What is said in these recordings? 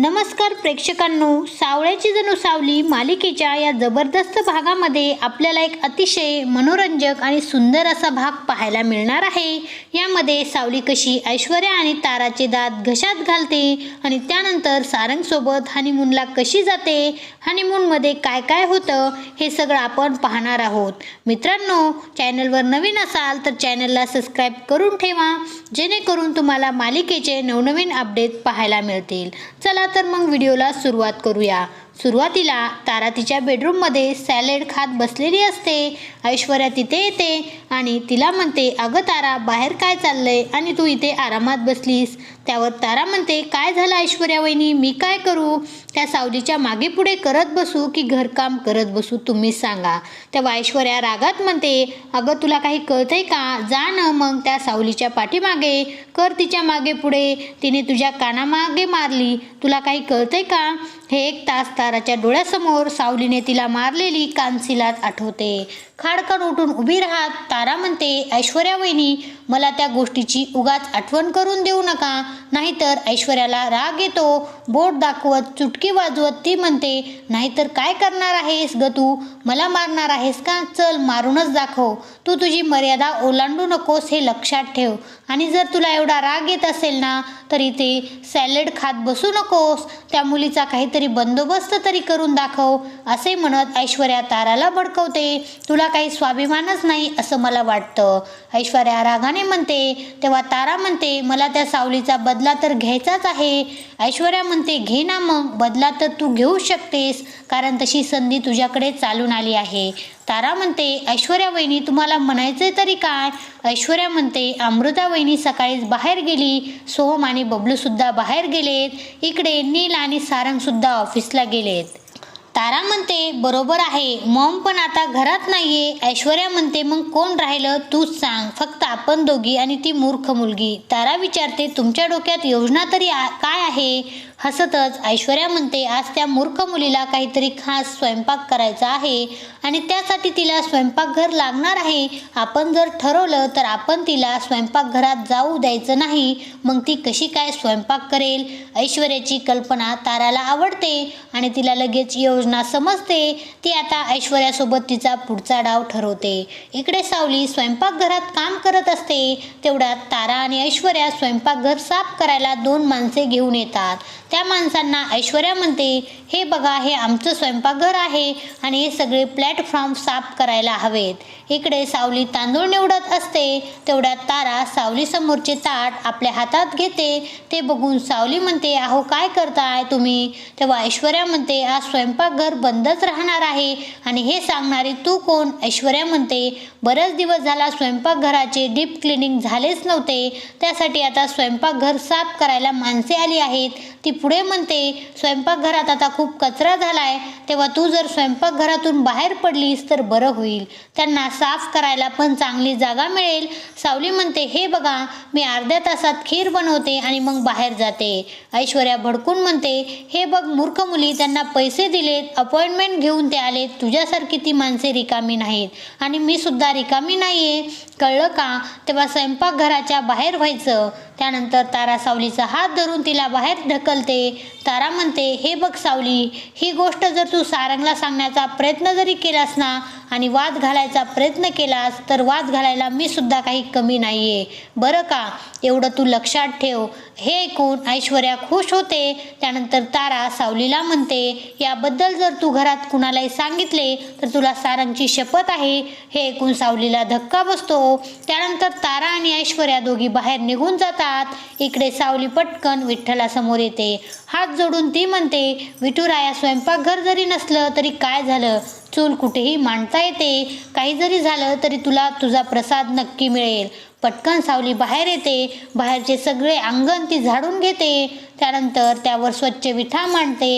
नमस्कार प्रेक्षकांनो सावळ्याची जणू सावली मालिकेच्या या जबरदस्त भागामध्ये आपल्याला एक अतिशय मनोरंजक आणि सुंदर असा भाग पाहायला मिळणार आहे. यामध्ये सावली कशी ऐश्वर्या आणि ताराचे दात घशात घालते आणि त्यानंतर सारंगसोबत हनीमूनला कशी जाते हनीमूनमध्ये काय काय होतं हे सगळं आपण पाहणार आहोत. मित्रांनो चॅनलवर नवीन असाल तर चॅनलला सबस्क्राईब करून ठेवा जेणेकरून तुम्हाला मालिकेचे नवनवीन अपडेट पाहायला मिळतील. चला तर मग व्हिडिओला सुरुवात करूया. सुरुवातीला तारा तिच्या बेडरूममध्ये सॅलेड खात बसलेली असते. ऐश्वर्या तिथे येते आणि तिला म्हणते अगं तारा बाहेर काय चाललंय आणि तू इथे आरामात बसलीस? त्यावर तारा म्हणते काय झालं ऐश्वर्या वहिनी? मी काय करू? त्या सावलीच्या मागे पुढे करत बसू की घरकाम करत बसू तुम्ही सांगा. तेव्हा ऐश्वर्या रागात म्हणते अगं तुला काही कळतंय का? जा ना मग त्या सावलीच्या पाठीमागे. कर तिच्यामागे पुढे. तिने तुझ्या कानामागे मारली. तुला काही कळतंय का? हे एक तास तास ताराच्या डोळ्यासमोर सावलीने तिला मारलेली कानसिलात आठवते. खाडकन उठून उभी राहत तारा म्हणते ऐश्वर्या वहिनी मला त्या गोष्टीची उगाच आठवण करून देऊ नका. नाहीतर ऐश्वर्याला राग येतो बोट दाखवत चुटकी वाजवत ती म्हणते नाहीतर काय करणार आहेस ग तू? मला मारणार आहेस का? चल मारूनच दाखव. तू तुझी मर्यादा ओलांडू नकोस हे लक्षात ठेव. आणि जर तुला एवढा राग येत असेल ना तर इथे सॅलेड खात बसू नकोस. त्या मुलीचा काहीतरी बंदोबस्त तरी करून दाखव असे म्हणत ऐश्वर्या ताराला भडकवते. तुला काही स्वाभिमानच नाही असं मला वाटतं. ऐश्वर्या रागाने म्हणते. तेव्हा तारा म्हणते मला त्या सावलीचा बदला तर घ्यायचाच आहे. ऐश्वर्या म्हणते घे ना मग. बदला तर तू घेऊ शकतेस कारण तशी संधी तुझ्याकडे चालून आली आहे. तारा म्हणते ऐश्वर्या वहिनी तुम्हाला म्हणायचं तरी काय? ऐश्वर्या म्हणते अमृता वहिनी सकाळीच बाहेर गेली. सोहम आणि बबलूसुद्धा बाहेर गेलेत. इकडे नील आणि सारंगसुद्धा ऑफिसला गेलेत. तारा म्हणते बरोबर आहे. मॉम पण आता घरात नाहीये. ऐश्वर्या म्हणते मग कोण राहिलं? तूच सांग. फक्त आपण दोघी आणि ती मूर्ख मुलगी. तारा विचारते तुमच्या डोक्यात योजना तरी काय आहे? हसतच ऐश्वर्या म्हणते आज त्या मूर्ख मुलीला काहीतरी खास स्वयंपाक करायचा आहे आणि त्यासाठी तिला स्वयंपाकघर लागणार आहे. आपण जर ठरवलं तर आपण तिला स्वयंपाकघरात जाऊ द्यायचं नाही. मग ती कशी काय स्वयंपाक करेल? ऐश्वर्याची कल्पना ताराला आवडते आणि तिला लगेच योजना समजते. ती आता ऐश्वर्यासोबत तिचा पुढचा डाव ठरवते. इकडे सावली स्वयंपाकघरात काम करत असते. तेवढ्यात तारा आणि ऐश्वर्या स्वयंपाकघर साफ करायला दोन माणसे घेऊन येतात. त्या माणसांना ऐश्वर्या म्हणते हे बघा हे आमचं स्वयंपाकघर आहे आणि हे सगळे प्लॅटफॉर्म साफ करायला हवेत. इकडे सावली तांदूळ निवडत असते तेवढ्यात तारा सावलीसमोरचे ताट आपल्या हातात घेते. ते बघून सावली म्हणते अहो काय करताय तुम्ही? तेव्हा ऐश्वर्या म्हणते आज स्वयंपाकघर बंदच राहणार आहे आणि हे सांगणारी तू कोण? ऐश्वर्या म्हणते बरेच दिवस झाला स्वयंपाकघराचे डीप क्लिनिंग झालेच नव्हते. त्यासाठी आता स्वयंपाकघर साफ करायला माणसे आली आहेत. ती पुढे म्हणते स्वयंपाकघरात आता खूप कचरा झालाय. तेव्हा तू जर स्वयंपाकघरातून बाहेर पडलीस तर बरं होईल. त्यांना साफ करायला पण चांगली जागा मिळेल. सावली म्हणते हे बघा मी अर्ध्या तासात खीर बनवते आणि मग बाहेर जाते. ऐश्वर्या भडकून म्हणते हे बघ मूर्ख मुली त्यांना पैसे दिलेत अपॉइंटमेंट घेऊन ते आलेत. तुझ्यासारखी ती माणसे रिकामी नाहीत. आणि मी सुद्धा रिकामी नाहीये. कळलं का? तेव्हा स्वयंपाकघराच्या बाहेर व्हायचं. त्यानंतर तारा सावलीचा हात धरून तिला बाहेर ढकलते. तारा म्हणते हे बघ सावली ही गोष्ट जर तू सारंगला सांगण्याचा प्रयत्न जरी केलास ना आणि वाद घालायचा प्रयत्न केलास तर वाद घालायला मी सुद्धा काही कमी नाहीये. बरं का? एवढं तू लक्षात ठेव. हे ऐकून ऐश्वर्या खुश होते. त्यानंतर तारा सावलीला म्हणते याबद्दल जर तू घरात कुणालाही सांगितले तर तुला सारंगची शपथ आहे. हे ऐकून सावलीला धक्का बसतो. त्यानंतर तारा आणि ऐश्वर्या दोघी बाहेर निघून जातात. इकडे सावली पटकन विठ्ठलासमोर येते. हात जोडून ती म्हणते विठुराया स्वयंपाकघर जरी नसलं तरी काय झालं? चूल कुठेही मांडता येते. काही जरी झालं तरी तुला तुझा प्रसाद नक्की मिळेल. पटकन सावली बाहेर येते. बाहेरचे सगळे अंगण ती झाडून घेते. त्यानंतर त्यावर स्वच्छ विठा मांडते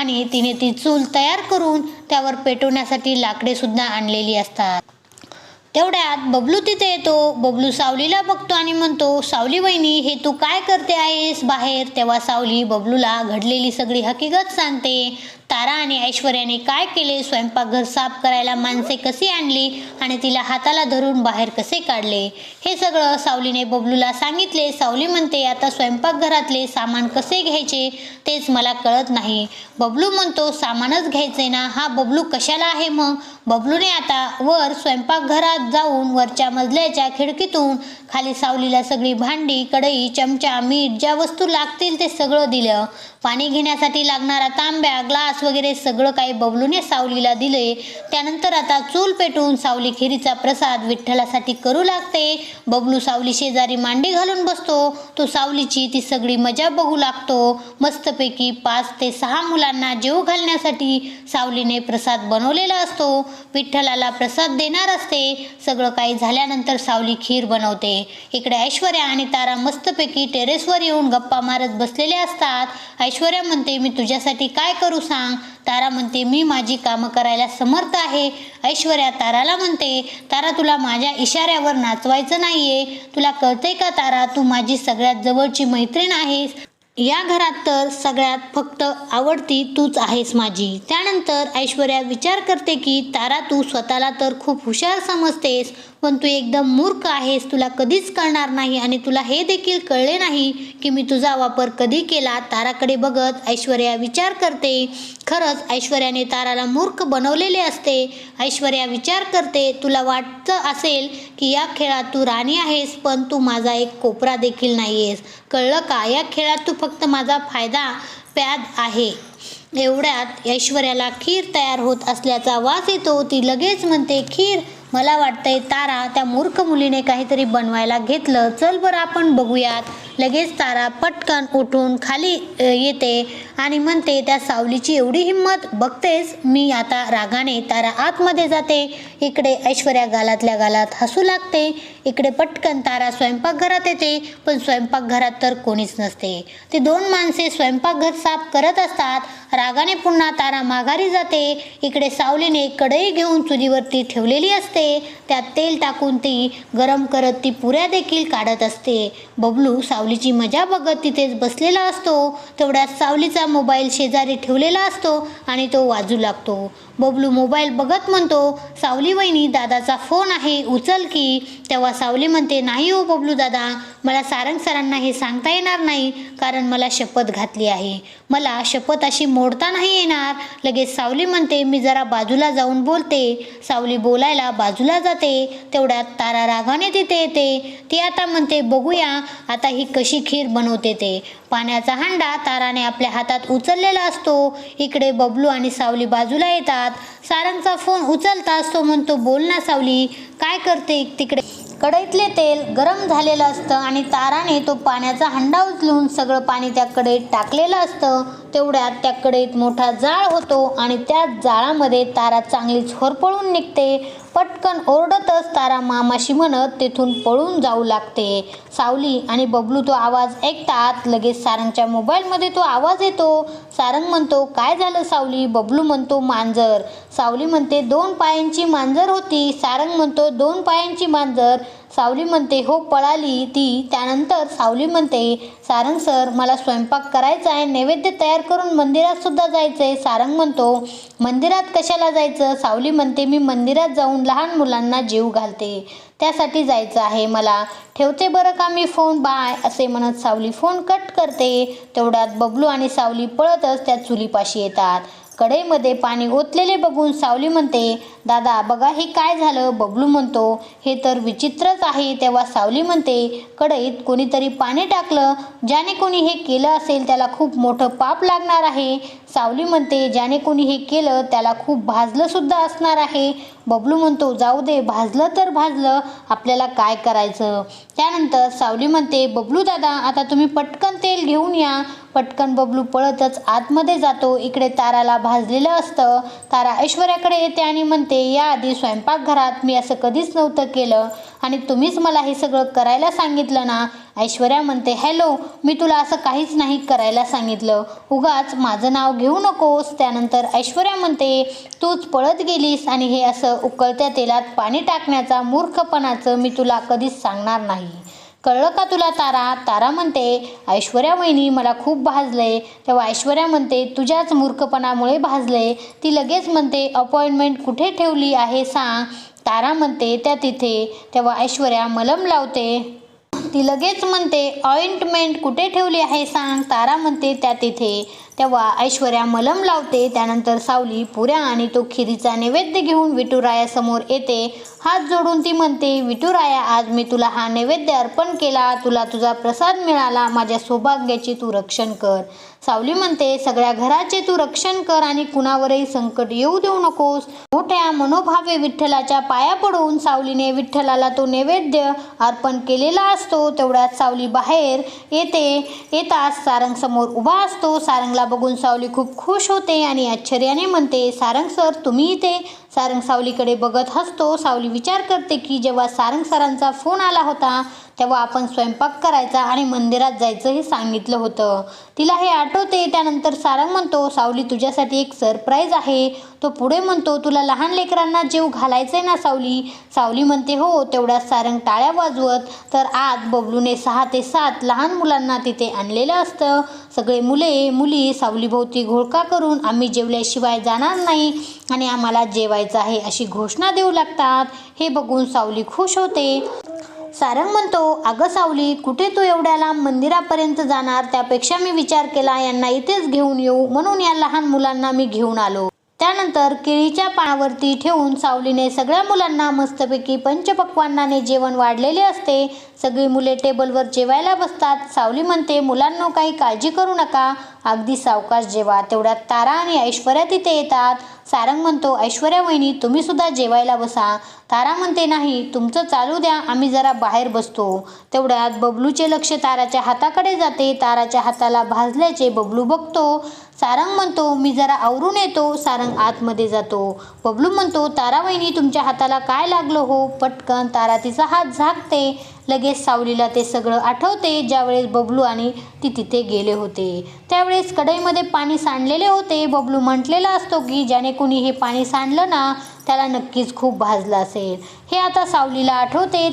आणि तिने ती चूल तयार करून त्यावर पेटवण्यासाठी लाकडे सुद्धा आणलेली असतात. तेवढ्यात बबलू तिथे येतो. बबलू सावलीला बघतो आणि म्हणतो सावली वहिनी हे तू काय करते आहेस बाहेर? तेव्हा सावली बबलूला घडलेली सगळी हकीकत सांगते. तारा आणि ऐश्वर्याने काय केले? स्वयंपाकघर साफ करायला माणसे कशी आणली आणि तिला हाताला धरून बाहेर कसे काढले? हे सगळं सावलीने बबलूला सांगितले. सावली म्हणते आता स्वयंपाकघरातले सामान कसे घ्यायचे? तेच मला कळत नाही. बबलू म्हणतो सामानच घ्यायचे ना? हा बबलू कशाला आहे मग? बबलूने आता वर स्वयंपाकघरात जाऊन वरच्या मजल्याच्या खिडकीतून खाली सावलीला सगळी भांडी कढई चमचा मीठ ज्या वस्तू लागतील ते सगळं दिलं. पाणी घेण्यासाठी लागणारा तांब्या ग्लास वगैरे सगळं काही बबलूने सावलीला दिले त्यानंतर आता चूल पेटून सावली खिरीचा प्रसाद विठ्ठलासाठी करू लागते. बबलू सावली शेजारी मांडी घालून बसतो. तो सावलीची ती सगळी मजा बघू लागतो. मस्तपैकी पाच ते सहा मुलांना जेव घालण्यासाठी सावलीने प्रसाद बनवलेला असतो. विठ्ठलाला प्रसाद देणार असते. सगळं काही झाल्यानंतर सावली खीर बनवते. इकडे ऐश्वर्या आणि तारा मस्तपैकी टेरेसवर येऊन गप्पा मारत बसलेले असतात. ऐश्वर्या म्हणते मी तुझ्यासाठी काय करू सांग? तारा म्हणते मी माझी कामं करायला समर्थ आहे. ऐश्वर्या ताराला म्हणते तारा तुला माझ्या इशाऱ्यावर नाचवायचं नाहीये. तुला कळते का तारा तू माझी सगळ्यात जवळची मैत्रीण आहेस? या घरात तर सगळ्यात फक्त आवडती तूच आहेस माझी. त्यानंतर ऐश्वर्या विचार करते की तारा तू स्वतःला तर खूप हुशार समजतेस पण तू एकदम मूर्ख आहेस. तुला कधीच कळणार नाही आणि तुला हे देखील कळले नाही की मी तुझा वापर कधी केला. ताराकडे बघत ऐश्वर्या विचार करते. खरंच ऐश्वर्याने ताराला मूर्ख बनवलेले असते. ऐश्वर्या विचार करते तुला वाटतं असेल की या खेळात तू राणी आहेस पण तू माझा एक कोपरा देखील नाही आहेस कळलं का? या खेळात तू फक्त माझा फायदा प्याद आहे. एवढ्यात ऐश्वर्याला खीर तयार होत असल्याचा वास येतो. ती लगेच म्हणते खीर मला वाटतंय तारा त्या मूर्ख मुलीने काहीतरी बनवायला घेतलं. चल बरं आपण बघूयात. लगेच तारा पटकन उठून खाली येते आणि म्हणते त्या सावलीची एवढी हिंमत बघतेस मी आता रागाने तारा आतमध्ये जाते. इकडे ऐश्वर्या गालातल्या गालात हसू लागते. इकडे पटकन तारा स्वयंपाकघरात येते. पण स्वयंपाकघरात तर कोणीच नसते. ते दोन माणसे स्वयंपाकघर साफ करत असतात. रागाने पुन्हा तारा माघारी जाते. इकडे सावलीने कढई घेऊन चुलीवरती ठेवलेली असते. त्यात तेल टाकून ती गरम करत ती पुऱ्या देखील काढत असते. बबलू सावलीची मजा बघत तिथेच बसलेला असतो. तेवढ्यात सावलीचा मोबाईल शेजारी ठेवलेला असतो आणि तो वाजू लागतो. बबलू मोबाईल बघत म्हणतो सावली वहिनी दादाचा फोन आहे उचल की. तेव्हा सावली म्हणते नाही हो बबलू दादा मला सारंग सरांना हे सांगता येणार नाही कारण मला शपथ घातली आहे. मला शपथ अशी मोडता नाही येणार. लगेच सावली म्हणते मी जरा बाजूला जाऊन बोलते. सावली बोलायला बाजूला जाते. तेवढ्यात तारा रागाने तिथे येते. ती आता म्हणते बघूया आता ही कशी खीर बनवते ते. पाण्याचा हांडा ताराने आपल्या हातात उचललेला असतो. इकडे बबलू आणि सावली बाजूला येतात. सारंगचा फोन उचलताच तो म्हणतो बोल ना सावली काय करते तिकडे? कढईतले तेल गरम झालेलं असतं आणि ताराने तो पाण्याचा हंडा उचलून सगळं पाणी त्या कढईत टाकलेलं असतं. तेवढ्यात त्या कढईत मोठा जाळ होतो आणि त्या जाळामध्ये तारा चांगलीच होरपळून निघते. पटकन ओरडतच तारा मामाशी म्हणत तेथून पळून जाऊ लागते. सावली आणि बबलू तो आवाज ऐकतात. लगेच सारंगच्या मोबाईलमध्ये तो आवाज येतो. सारंग म्हणतो काय झालं सावली? बबलू म्हणतो मांजर. सावली म्हणते दोन पायांची मांजर होती. सारंग म्हणतो दोन पायांची मांजर. सावली म्हणते हो पळाली ती. त्यानंतर सावली म्हणते सारंग सर मला स्वयंपाक करायचा आहे नैवेद्य तयार करून मंदिरात सुद्धा जायचं आहे सारंग म्हणतो मंदिरात कशाला जायचं? सावली म्हणते मी मंदिरात जाऊन लहान मुलांना जीव घालते. त्यासाठी जायचं आहे मला. ठेवते बरं का मी फोन? बाय असे म्हणत सावली फोन कट करते. तेवढ्यात बबलू आणि सावली पळतच त्या चुलीपाशी येतात. कढईमध्ये पाणी ओतलेले बघून सावली म्हणते दादा बघा हे काय झालं? बबलू म्हणतो हे तर विचित्रच आहे. तेव्हा सावली म्हणते कढईत कोणीतरी पाणी टाकलं ज्याने कोणी हे केलं असेल त्याला खूप मोठं पाप लागणार आहे. सावली म्हणते ज्याने कोणी हे केलं त्याला खूप भाजलंसुद्धा असणार आहे. बबलू म्हणतो जाऊ दे भाजलं तर भाजलं आपल्याला काय करायचं? त्यानंतर सावली म्हणते बबलू दादा आता तुम्ही पटकन तेल घेऊन या. पटकन बबलू पळतच आतमध्ये जातो इकडे ताराला भाजलेलं असतं. तारा ऐश्वर्याकडे येते आणि म्हणते याआधी स्वयंपाकघरात मी असं कधीच नव्हतं केलं. आणि तुम्हीच मला हे सगळं करायला सांगितलं ना? ऐश्वर्या म्हणते हॅलो मी तुला असं काहीच नाही करायला सांगितलं. उगाच माझं नाव घेऊ नकोस. त्यानंतर ऐश्वर्या म्हणते तूच पळत गेलीस आणि हे असं उकळत्या तेलात पाणी टाकण्याचा मूर्खपणाचं मी तुला कधीच सांगणार नाही. कळलं का तुला तारा? तारा म्हणते ऐश्वर्या वहिनी मला खूप भाजलंय. तेव्हा ऐश्वर्या म्हणते तुझ्याच मूर्खपणामुळे भाजले ती लगेच म्हणते अपॉइंटमेंट कुठे ठेवली आहे सांग. तारा म्हणते त्या तिथे तेव्हा ऐश्वर्या मलम लावते. ती लगेच म्हणते ऑइंटमेंट कुठे ठेवली आहे सांग तारा म्हणते त्या तिथे. तेव्हा ऐश्वर्या मलम लावते त्यानंतर सावली पुऱ्या आणि तो खिरीचा नैवेद्य घेऊन विठुरायासमोर येते. हात जोडून ती म्हणते विठुराया आज मी तुला हा नैवेद्य अर्पण केला. तुला तुझा प्रसाद मिळाला. माझ्या सौभाग्याचे तू रक्षण कर. सावली म्हणते सगळ्या घराचे तू रक्षण कर आणि कुणावरही संकट येऊ देऊ नकोस. मोठ्या मनोभावे विठ्ठलाच्या पाया पडून सावलीने विठ्ठलाला तो नैवेद्य अर्पण केलेला असतो. तेवढ्यात सावली बाहेर येते. येताच सारंग समोर उभा असतो. सारंगला बघून सावली खूप खुश होते आणि आश्चर्याने म्हणते सारंग सर तुम्ही इथे? सारंग सावलीकडे बघत हसतो. सावली विचार करते की जेव्हा सारंग सरांचा फोन आला होता तेव्हा आपण स्वयंपाक करायचा आणि मंदिरात जायचं हे सांगितलं होतं. तिला हे आठवते. त्यानंतर सारंग म्हणतो सावली तुझ्यासाठी एक सरप्राईज आहे. तो पुढे म्हणतो तुला लहान लेकरांना जीव आहे ना सावली? सावली म्हणते हो तेवढ्या सारंग टाळ्या वाजवत तर आत बबलूने सहा ते सात लहान मुलांना तिथे आणलेलं असतं. सगळे मुले मुली सावलीभोवती घोळका करून आम्ही जेवल्याशिवाय जाणार नाही आणि आम्हाला जेवायचं आहे अशी घोषणा देऊ लागतात. हे बघून सावली खुश होते. सारंग म्हणतो अगं सावली कुठे तू एवढ्या लांब मंदिरापर्यंत जाणार? त्यापेक्षा मी विचार केला यांना इथेच घेऊन येऊ. म्हणून या लहान मुलांना मी घेऊन आलो. त्यानंतर केळीच्या पानावरती ठेवून सावलीने सगळ्या मुलांना मस्तपैकी पंचपक्वान्नाने जेवण वाढलेले असते. सगळी मुले टेबलवर जेवायला बसतात. सावली म्हणते मुलांनो काही काळजी करू नका. अगदी सावकाश जेवा. तेवढ्यात तारा आणि ऐश्वर्या तिथे येतात. सारंग म्हणतो ऐश्वर्या वहिनी तुम्ही सुद्धा जेवायला बसा. तारा म्हणते नाही तुमचं चालू द्या. आम्ही जरा बाहेर बसतो. तेवढ्यात बबलूचे लक्ष ताराच्या हाताकडे जाते. ताराच्या हाताला भाजल्याचे बबलू बघतो. सारंग म्हणतो मी जरा आवरून येतो सारंग आतमध्ये जातो. बबलू म्हणतो तारा वहिनी तुमच्या हाताला काय लागलं हो? पटकन तारा तिचा हात झाकते. लगेच सावलीला ते सगळं आठवते ज्यावेळेस बबलू आणि ती तिथे गेले होते. त्यावेळेस कढईमध्ये पाणी सांडलेले होते. बबलू म्हटलेला असतो की ज्याने कोणी हे पाणी सांडलं ना त्याला नक्कीच खूप भाजलं असेल. हे आता सावलीला आठवते.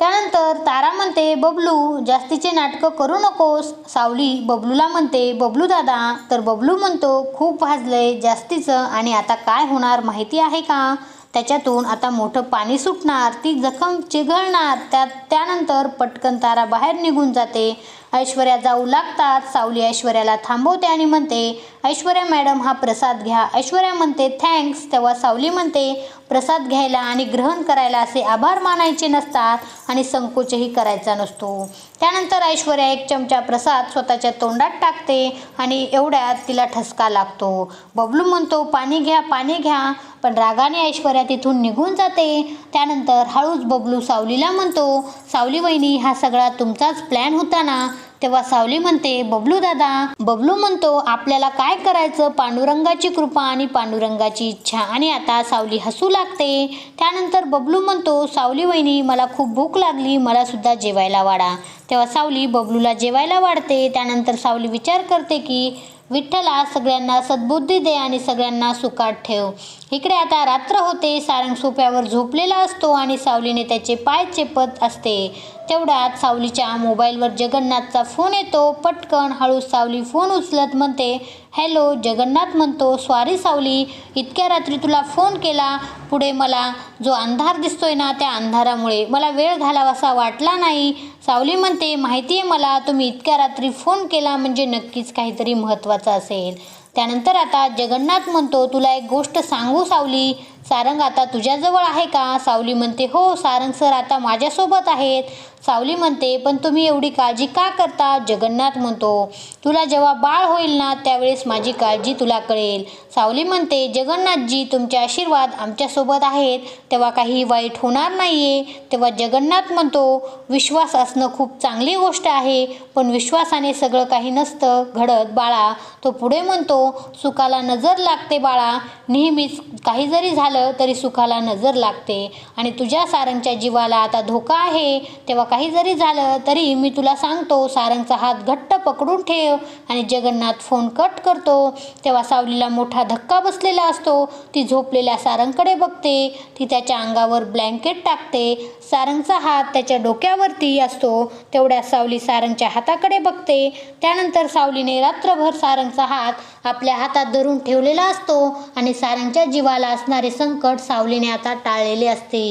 त्यानंतर तारा म्हणते बबलू जास्तीचे नाटकं करू नकोस. सावली बबलूला म्हणते बबलू दादा तर बबलू म्हणतो खूप भाजलंय जास्तीचं आणि आता काय होणार माहिती आहे का? त्याच्यातून आता मोठं पाणी सुटणार ती जखम चिघळणार त्यात त्यानंतर पटकन तारा बाहेर निघून जाते. ऐश्वर्या जाऊ लागतात सावली ऐश्वर्याला थांबवते आणि म्हणते ऐश्वर्या मॅडम हा प्रसाद घ्या. ऐश्वर्या म्हणते थँक्स. तेव्हा सावली म्हणते प्रसाद घ्यायला आणि ग्रहण करायला असे आभार मानायचे नसतात आणि संकोचही करायचा नसतो. त्यानंतर ऐश्वर्या एक चमचा प्रसाद स्वतःच्या तोंडात टाकते आणि एवढ्यात तिला ठसका लागतो. बबलू म्हणतो पाणी घ्या पाणी घ्या. पण रागाने ऐश्वर्या तिथून निघून जाते. त्यानंतर हळूच बबलू सावलीला म्हणतो सावली वहिनी हा सगळा तुमचाच प्लॅन होता ना? तेव्हा सावली म्हणते बबलू दादा बबलू म्हणतो आपल्याला काय करायचं? पांडुरंगाची कृपा आणि पांडुरंगाची इच्छा. आणि आता सावली हसू लागते. त्यानंतर बबलू म्हणतो सावली वहिनी मला खूप भूक लागली मला सुद्धा जेवायला वाढा. तेव्हा सावली बबलूला जेवायला वाढते. त्यानंतर सावली विचार करते की विठ्ठला सगळ्यांना सद्बुद्धी दे आणि सगळ्यांना सुखात ठेव. इकडे आता रात्र होते. सारंग सोप्यावर झोपलेला असतो आणि सावलीने त्याचे पाय चेपत असते. तेवढ्यात सावलीच्या मोबाईलवर जगन्नाथचा फोन येतो. पटकन हळू सावली फोन उचलत म्हणते हॅलो जगन्नाथ म्हणतो स्वारी सावली इतक्या रात्री तुला फोन केला. पुढे मला जो अंधार दिसतोय ना त्या अंधारामुळे मला वेळ घालावासा वाटला नाही. सावली म्हणते माहिती आहे मला तुम्ही इतक्या रात्री फोन केला म्हणजे नक्कीच काहीतरी महत्त्वाचं असेल. त्यानंतर आता जगन्नाथ म्हणतो तुला एक गोष्ट सांगू सावली. सारंग आता तुझ्याजवळ आहे का? सावली म्हणते हो सारंग सर आता माझ्यासोबत आहेत. सावली म्हणते पण तुम्ही एवढी काळजी का करता? जगन्नाथ म्हणतो तुला जेव्हा बाळ होईल ना त्यावेळेस माझी काळजी तुला कळेल. सावली म्हणते जगन्नाथजी तुमचे आशीर्वाद आमच्यासोबत आहेत. तेव्हा काही वाईट होणार नाही आहे तेव्हा जगन्नाथ म्हणतो विश्वास असणं खूप चांगली गोष्ट आहे पण विश्वासाने सगळं काही नसतं घडत बाळा. तो पुढे म्हणतो सुखाला नजर लागते बाळा. नेहमीच काही जरी झालं तरी सुखाला नजर लागते. आणि तुझ्या सारंगच्या जीवाला आता धोका आहे. तेव्हा काही जरी झालं तरी मी तुला सांगतो सारंगचा हात घट्ट पकडून ठेव आणि जगन्नाथ फोन कट करतो. तेव्हा सावलीला मोठा धक्का बसलेला असतो. ती झोपलेल्या सारंगकडे बघते. ती त्याच्या अंगावर ब्लँकेट टाकते. सारंगचा हात त्याच्या डोक्यावरती असतो. तेवढ्या सावली सारंगच्या हाताकडे बघते. त्यानंतर सावलीने रात्रभर सारंगचा हात आपल्या हातात धरून ठेवलेला असतो आणि सारंगच्या जीवाला असणारे संकट सावलीने आता टाळलेले असते.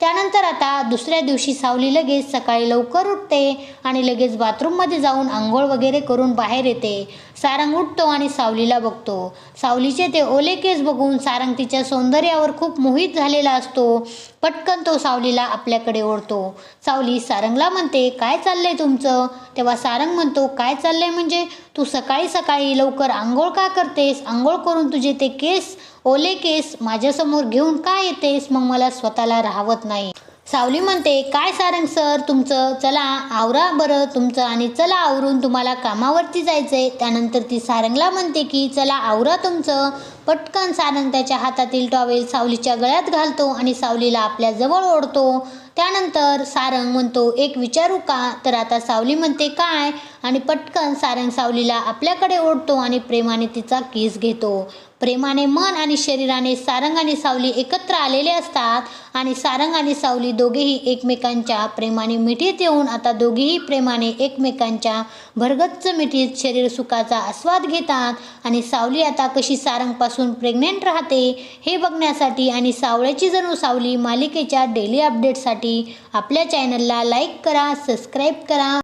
त्यानंतर आता दुसऱ्या दिवशी सावली लगेच सकाळी लवकर उठते आणि लगेच बाथरूममध्ये जाऊन आंघोळ वगैरे करून बाहेर येते. सारंग उठतो आणि सावलीला बघतो. सावलीचे ते ओले केस बघून सारंग तिच्या सौंदर्यावर खूप मोहित झालेला असतो. पटकन तो सावलीला आपल्याकडे ओढतो. सावली सारंगला म्हणते काय चाललंय तुमचं? तेव्हा सारंग म्हणतो काय चाललंय म्हणजे? तू सकाळी सकाळी लवकर आंघोळ का करतेस? आंघोळ करून तुझे ते केस ओले केस माझ्यासमोर घेऊन का येतेस? मग मला स्वतःला राहवत नाही. सावली म्हणते काय सारंग सर तुमचं? चला आवरा बरं तुमचं आणि चला आवरून तुम्हाला कामावरती जायचंय. त्यानंतर ती सारंगला म्हणते की चला आवरा तुमचं. पटकन सारंग त्याच्या हातातील टॉवेल सावलीच्या गळ्यात घालतो आणि सावलीला आपल्या जवळ ओढतो. त्यानंतर सारंग म्हणतो एक विचारू का? तर आता सावली म्हणते काय? आणि पटकन सारंग सावलीला आपल्याकडे ओढतो आणि प्रेमाने तिचा किस घेतो. प्रेमाने मन आणि शरीराने सारंग आणि सावली एकत्र आलेले असतात आणि सारंग आणि सावली दोघेही एकमेकांच्या प्रेमाने मिठीत येऊन आता दोघेही प्रेमाने एकमेकांच्या भरगच्च मिठीत शरीर सुखाचा आस्वाद घेतात. आणि सावली आता कशी सारंगपासून प्रेग्नेंट राहते हे बघण्यासाठी आणि सावळ्याची जणू सावली मालिकेच्या डेली अपडेटसाठी आपल्या चॅनलला लाईक करा सबस्क्राईब करा.